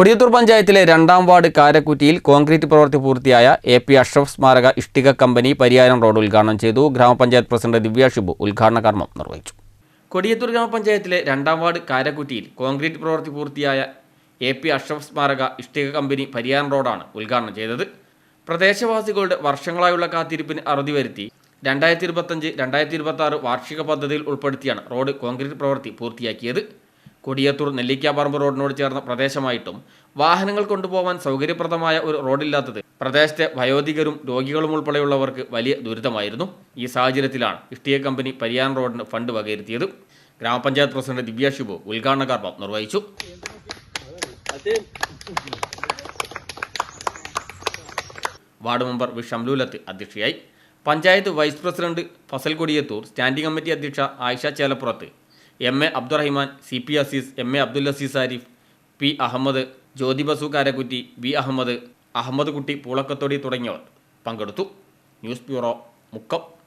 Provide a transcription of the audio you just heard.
കൊടിയത്തൂർ പഞ്ചായത്തിലെ രണ്ടാം ward കാരക്കുറ്റിയിൽ concrete പ്രവൃത്തി പൂർത്തിയായ എ പി അഷ്റഫ് സ്മാരക ഇഷ്ടിക കമ്പനി പരിയാരം റോഡ് ഉദ്ഘാടനം ചെയ്തു. ഗ്രാമപഞ്ചായത്ത് പ്രസിഡന്റ് ദിവ്യ ഷിബു ഉദ്ഘാടന കർമ്മം നിർവഹിച്ചു. കൊടിയത്തൂർ ഗ്രാമപഞ്ചായത്തിലെ രണ്ടാം വാർഡ് കാരക്കുറ്റിയിൽ കോൺക്രീറ്റ് പ്രവൃത്തി പൂർത്തിയായ എ പി അഷ്റഫ് സ്മാരക ഇഷ്ടിക കമ്പനി പരിയാരം റോഡാണ് ഉദ്ഘാടനം ചെയ്തത്. പ്രദേശവാസികളുടെ വർഷങ്ങളായുള്ള കാത്തിരിപ്പിന് അറുതി വരുത്തി രണ്ടായിരത്തി ഇരുപത്തഞ്ച് രണ്ടായിരത്തി ഇരുപത്തി വാർഷിക പദ്ധതിയിൽ ഉൾപ്പെടുത്തിയാണ് റോഡ് കോൺക്രീറ്റ് പ്രവൃത്തി പൂർത്തിയാക്കിയത്. കൊടിയത്തൂർ നെല്ലിക്കാപറമ്പ് റോഡിനോട് ചേർന്ന പ്രദേശമായിട്ടും വാഹനങ്ങൾ കൊണ്ടുപോകാൻ സൗകര്യപ്രദമായ ഒരു റോഡില്ലാത്തത് പ്രദേശത്തെ വയോധികരും രോഗികളും ഉൾപ്പെടെയുള്ളവർക്ക് വലിയ ദുരിതമായിരുന്നു. ഈ സാഹചര്യത്തിലാണ് ഇഷ്ടിക കമ്പനി പരിയാൻ റോഡിന് ഫണ്ട് വകയിരുത്തിയത്. ഗ്രാമപഞ്ചായത്ത് പ്രസിഡന്റ് ദിവ്യ ഷിബു ഉദ്ഘാടന കർമ്മം നിർവഹിച്ചു. Ward member V. ഷംലൂലത്ത് അധ്യക്ഷയായി. Panchayat vice president Fazal Kodiyathur standing committee അധ്യക്ഷ Ayisha Chelappurath M A Abdurahiman C P Aziz M A Abdul Aziz Arif P Ahammed Jyothi Basu Karakkutty V Ahammed Ahammed Kutty Poolakkathodi തുടങ്ങിയവർ പങ്കെടുത്തു. News bureau Mukkam.